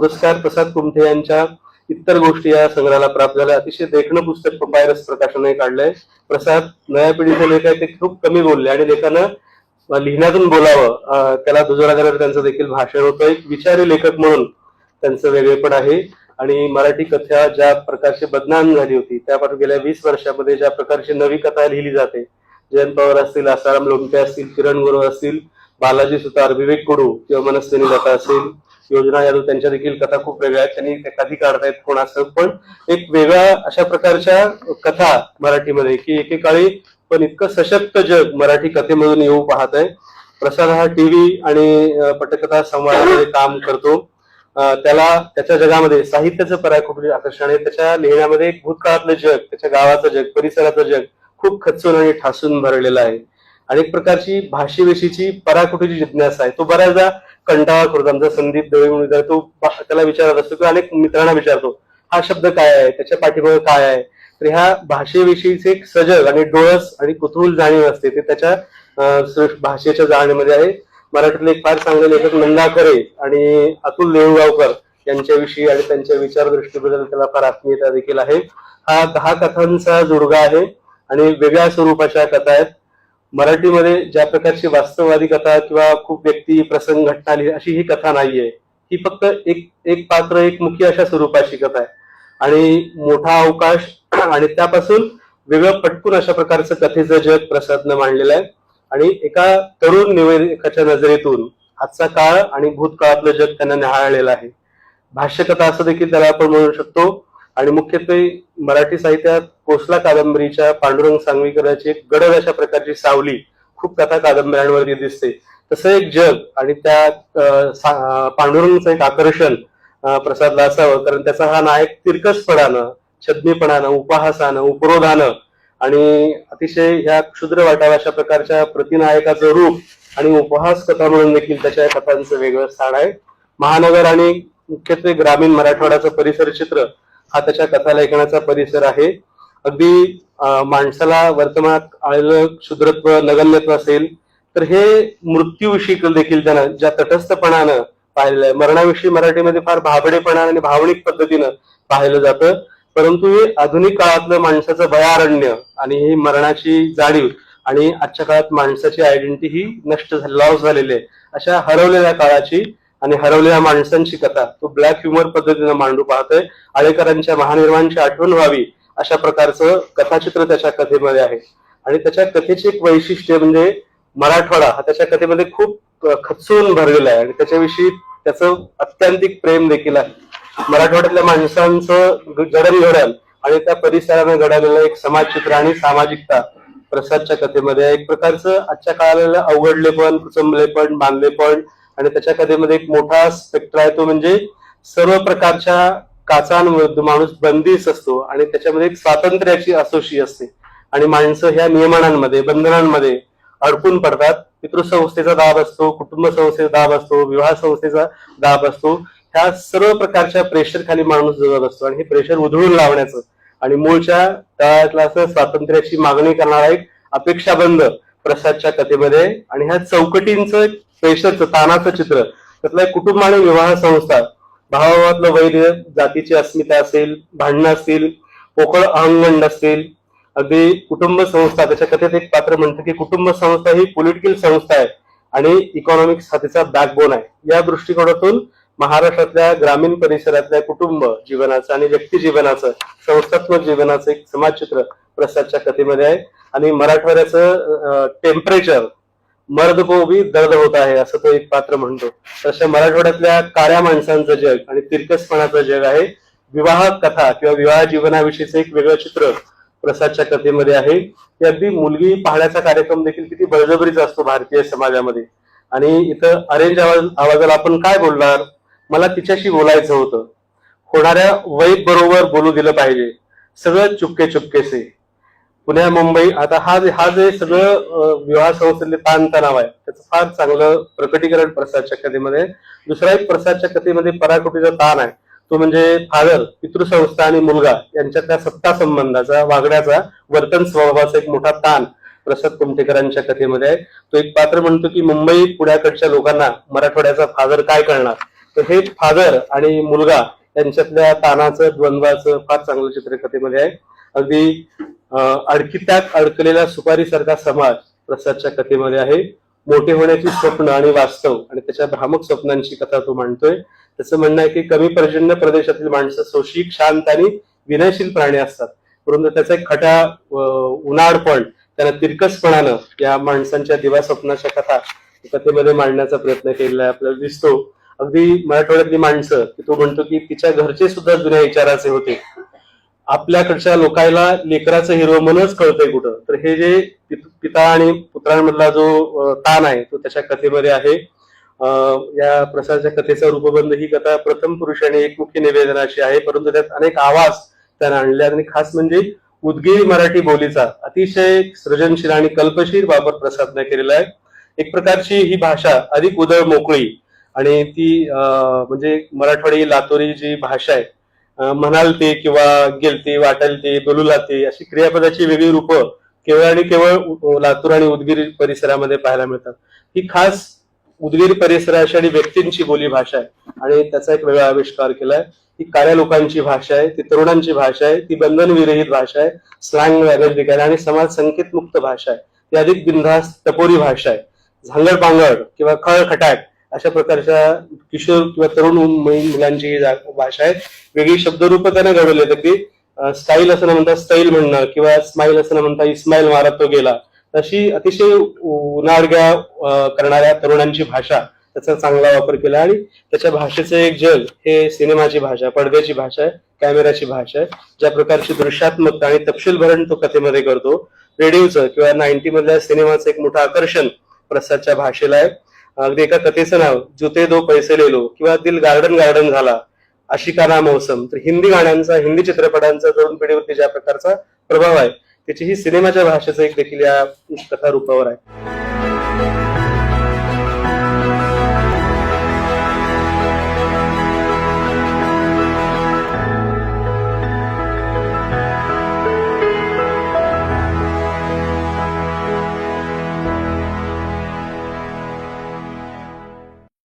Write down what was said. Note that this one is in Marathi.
पुरस्कार प्रसाद कुमठे यांच्या इतर गोष्टी या संग्रहाला प्राप्त झाल्या. अतिशय देखणं पुस्तक पपायरस प्रकाशनाने काढलंय. प्रसाद नव्या पिढीचे लेख आहे ते खूप कमी बोलले आणि लेखानं लिहिण्यातून बोलावं त्याला दुजोरा करत त्यांचं देखील भाषण होतं. एक विचारी लेखक म्हणून त्यांचं वेगळेपण आहे. आणि मराठी कथा ज्या प्रकारची बदनाम झाली होती त्यापासून गेल्या वीस वर्षामध्ये ज्या प्रकारची नवी कथा लिहिली जाते जयंत पवार असतील आसाराम लोमटे असतील किरण गुरु असतील बालाजी सुतार विवेक कुडू किंवा मनस्विनी लता असेल योजना यादव त्यांच्या देखील कथा खूप वेगळ्या आहेत. त्यांनी त्या कधी काढतायत कोणाचं पण एक वेगळ्या अशा प्रकारच्या कथा मराठीमध्ये की एकेकाळी पण इतकं सशक्त जग मराठी कथेमधून येऊ पाहत आहे प्रसाद हा टीव्ही आणि पटकथा संवादामध्ये काम करतो. त्याला त्याच्या जगामध्ये साहित्याचं पराकुटुंबी आकर्षण आहे. त्याच्या लिहिण्यामध्ये भूतकाळातलं जग त्याच्या गावाचं जग परिसराचं जग खूप खचून आणि ठासून भरलेलं आहे. अनेक प्रकारची भाषेविषयीची पराकुटीची जिज्ञासा आहे. तो बऱ्याचदा कंटाळा करतो. आमचा संदीप दळे म्हणून तो त्याला विचारत असतो किंवा अनेक मित्रांना विचारतो हा शब्द काय आहे? त्याच्या पाठीमागे काय आहे? तर ह्या भाषेविषयीचे एक सजग आणि डोळस आणि कुतूहल जाणीव असते. ते त्याच्या भाषेच्या जाणीमध्ये आहे. मराठीतले एक फार चांगले लेखक नंदा खरे आणि अतुल देऊळगावकर यांच्याविषयी आणि त्यांच्या विचारदृष्टीबद्दल त्याला फार आत्मीयता देखील आहे. हा दहा कथांचा जोडगा आहे आणि वेगळ्या स्वरूपाच्या कथा आहेत. मराठीमध्ये ज्या प्रकारची वास्तववादी कथा किंवा खूप व्यक्ती प्रसंग घटना लिहि अशी ही कथा नाहीये. ही फक्त एक एक पात्र एक मुखी अशा स्वरूपाची कथा आहे. आणि मोठा अवकाश आणि त्यापासून वेगळं पटकून अशा प्रकारचं कथेचं जग प्रसादनं मांडलेलं आहे. आणि एका तरुण निवेदकाच्या नजरेतून आजचा काळ आणि भूतकाळातलं जग त्यांना निहाळलेलं आहे. भाष्यकथा असं देखील त्याला आपण म्हणू शकतो. आणि मुख्यत्वे मराठी साहित्यात कोसला कादंबरीच्या पांडुरंग सांगवीकराची एक गडद अशा प्रकारची सावली खूप कथा कादंबऱ्यांवरती दिसते. तसं एक जग आणि त्या पांडुरंगचं एक आकर्षण प्रसादला असावं कारण त्याचा हा नायक तिरकसपणानं छद्मीपणानं उपहासानं उपरोधानं आणि अतिशय ह्या क्षुद्र वाटाव्या अशा प्रकारच्या प्रतिनायकाचं रूप आणि उपहास कथा म्हणून देखील त्याच्या कथांचं वेगळं स्थान आहे. महानगर आणि मुख्यत्वे ग्रामीण मराठवाड्याचं परिसर चित्र हा त्याच्या कथालेखनाचा परिसर आहे. अगदी माणसाला वर्तमानात आलेलं क्षुद्रत्व नगण्यत्व असेल तर हे मृत्यूविषयी देखील त्यानं ज्या तटस्थपणानं पाहिलेलं आहे. मरणाविषयी मराठीमध्ये फार भाबडेपणा आणि भावनिक पद्धतीनं पाहिलं जातं. परंतु हे आधुनिक काळातलं माणसाचं भयारण्य आणि ही मरणाची जाणीव आणि आजच्या काळात माणसाची आयडेंटिटी ही नष्ट लॉस झालेली आहे. अशा हरवलेल्या काळाची आणि हरवलेल्या माणसांची कथा. तो ब्लॅक ह्युमर पद्धतीनं मांडू पाहतोय. आळेकरांच्या महानिर्माणची आठवण व्हावी अशा प्रकारचं कथाचित्र त्याच्या कथेमध्ये आहे. आणि त्याच्या कथेचे एक वैशिष्ट्य म्हणजे मराठवाडा हा त्याच्या कथेमध्ये खूप खचून भरलेला आहे. आणि त्याच्याविषयी त्याचं अत्यंतिक प्रेम देखील आहे. मराठवाड्यातल्या माणसांचं जडणघडण आणि त्या परिसरानं घडवलेलं एक समाजचित्र आणि सामाजिकता प्रसादच्या कथेमध्ये आहे. एक प्रकारचं आजच्या काळाला अवघडलेपण कुचंबलेपण बांधलेपण आणि त्याच्या कथेमध्ये एक मोठा स्पेक्टर आहे तो म्हणजे सर्व प्रकारच्या काचांविरुद्ध माणूस बंदीच असतो आणि त्याच्यामध्ये एक स्वातंत्र्याची असोशी असते. आणि माणसं ह्या नियमनांमध्ये बंधनांमध्ये अडकून पडतात. पितृसंस्थेचा दाब असतो कुटुंब संस्थेचा दाब असतो विवाह संस्थेचा दाब असतो. ह्या सर्व प्रकारच्या प्रेशर खाली माणूस जगत असतो आणि हे प्रेशर उधळून लावण्याचं आणि मूळच्या त्यातला असं स्वातंत्र्याची मागणी करणारा एक अपेक्षाबंध प्रसादच्या कथेमध्ये आणि ह्या चौकटींचं प्रेशरचं तानाचं चित्र. त्यातलं एक कुटुंब आणि विवाह संस्था. भावाभावातलं वैद्य जातीची अस्मिता असेल भांडणं असतील पोकळ अहंगंड असतील. अगदी कुटुंब संस्था त्याच्या कथेत एक पात्र म्हणतं की कुटुंब संस्था ही पॉलिटिकल संस्था आहे आणि इकॉनॉमिक्स हा तिचा बॅकबोन आहे. या दृष्टिकोनातून महाराष्ट्रातल्या ग्रामीण परिसरातल्या कुटुंब जीवनाचं आणि व्यक्ती जीवनाचं संस्थात्मक जीवनाचं एक समाजचित्र प्रसादच्या कथेमध्ये आहे. आणि मराठवाड्याचं टेम्परेचर मर्द को भी दर्द होत आहे असं तो एक पात्र म्हणतो. तशा मराठवाड्यातल्या काळ्या माणसांचं जग आणि तिरकसपणाचं जग आहे. विवाह कथा किंवा विवाह जीवनाविषयीचं एक वेगळं चित्र प्रसादच्या कथेमध्ये आहे. की अगदी मुलगी पाहण्याचा कार्यक्रम देखील किती बळजबरीचा असतो भारतीय समाजामध्ये. आणि इथं अरेंज आवाज आवाजाला आपण काय बोलणार? मला तिच्याशी बोलायचं होतं. होणाऱ्या वैद बरोबर बोलू दिलं पाहिजे. सगळं चुपके चुपकेसे पुण्या मुंबई आता हा जे हा जे सगळं विवाह संस्थेतले ताणतणाव आहे त्याचं फार चांगलं प्रकटीकरण प्रसादच्या कथेमध्ये. आहे. दुसरा एक प्रसादच्या कथेमध्ये पराकोटीचा ताण आहे. तो म्हणजे फादर पितृसंस्था आणि मुलगा यांच्यातल्या सत्ता संबंधाचा वागण्याचा वर्तन स्वभावाचा एक मोठा ताण प्रसाद कुमटेकरांच्या कथेमध्ये आहे. तो एक पात्र म्हणतो की मुंबई पुण्याकडच्या लोकांना मराठवाड्याचा फादर काय करणार? तर हे फादर आणि मुलगा यांच्यातल्या तानाचं द्वंद्वाचं फार चांगलं चित्र कथेमध्ये आहे. अगदी अडकित्यात अडकलेला सुपारीसारखा समाज प्रसादच्या कथेमध्ये आहे. मोठे होण्याची स्वप्न आणि वास्तव आणि त्याच्या भ्रामक स्वप्नांची कथा तो मांडतोय. त्याचं म्हणणं आहे की कमी पर्जन्य प्रदेशातील माणसं सोशिक शांत आणि विनयशील प्राणी असतात. परंतु त्याचा एक खटा उन्हाळपण त्यांना तिरकसपणानं या माणसांच्या दिवा स्वप्नाच्या कथा कथेमध्ये मांडण्याचा प्रयत्न केलेला आहे आपल्याला दिसतो. अगदी मराठवाड्यातली माणसं की तो म्हणतो की तिच्या घरचे सुद्धा जुन्या विचाराचे होते. आपल्याकडच्या लोकायला लेकराचं हिरो म्हणूनच कळतंय कुठं? तर हे जे पिता आणि पुत्रांमधला जो ताण आहे तो त्याच्या कथेमध्ये आहे. या प्रसादच्या कथेचा रूपबंध ही कथा प्रथम पुरुष आणि एकमुखी निवेदनाची आहे परंतु त्यात अनेक आवाज त्यानं आणले आणि खास म्हणजे उदगीर मराठी बोलीचा अतिशय सृजनशील आणि कल्पशील वापर प्रसादने केलेला आहे. एक प्रकारची ही भाषा अधिक उदळ मोकळी आणि ती म्हणजे मराठवाडी लातोरी जी भाषा आहे म्हणाल ते किंवा गेलते वाटाल ते अशी क्रियापदाची वेगळी रूपं केवळ आणि केवळ लातूर आणि उदगीर परिसरामध्ये पाहायला मिळतात. ही खास उदगीर परिसराची आणि व्यक्तींची बोली भाषा आहे. आणि त्याचा एक वेगळा आविष्कार केलाय. ती काळ्या लोकांची भाषा आहे ती तरुणांची भाषा आहे ती बंधनविरहित भाषा आहे स्लँग लँग्वेज आहे आणि समाज संकेत मुक्त भाषा आहे. ती अधिक बिनधास्त टपोरी भाषा आहे. झांगड पांगड किंवा खळ खटाक अशा प्रकारच्या किशोर किंवा तरुण मुलांची ही भाषा आहे. वेगळी शब्दरूप त्यांना घडवली आहेत. अगदी स्टाईल असं न म्हणता स्टाईल म्हणणं किंवा स्माईल असं म्हणता इस्माईल मारत तो गेला. तशी अतिशय उन्हाळग्या करणाऱ्या तरुणांची भाषा त्याचा चांगला वापर केला आणि त्याच्या भाषेचं एक जग हे सिनेमाची भाषा पडद्याची भाषा आहे कॅमेराची भाषा आहे ज्या प्रकारची दृश्यात्मकता आणि तपशील भरण तो कथेमध्ये करतो. रेडिओचं किंवा नाईन्टी मधल्या सिनेमाचं एक मोठं आकर्षण प्रसादच्या भाषेला आहे. अगदी एका कथेचं नाव जुते दो पैसे लेलो किंवा दिल गार्डन गार्डन झाला आशिकाना मौसम. तर हिंदी गाण्यांचा हिंदी चित्रपटांचा तरुण पिढीवरती ज्या प्रकारचा प्रभाव आहे त्याची ही सिनेमाच्या भाषेचं एक देखील या कथा रूपावर आहे.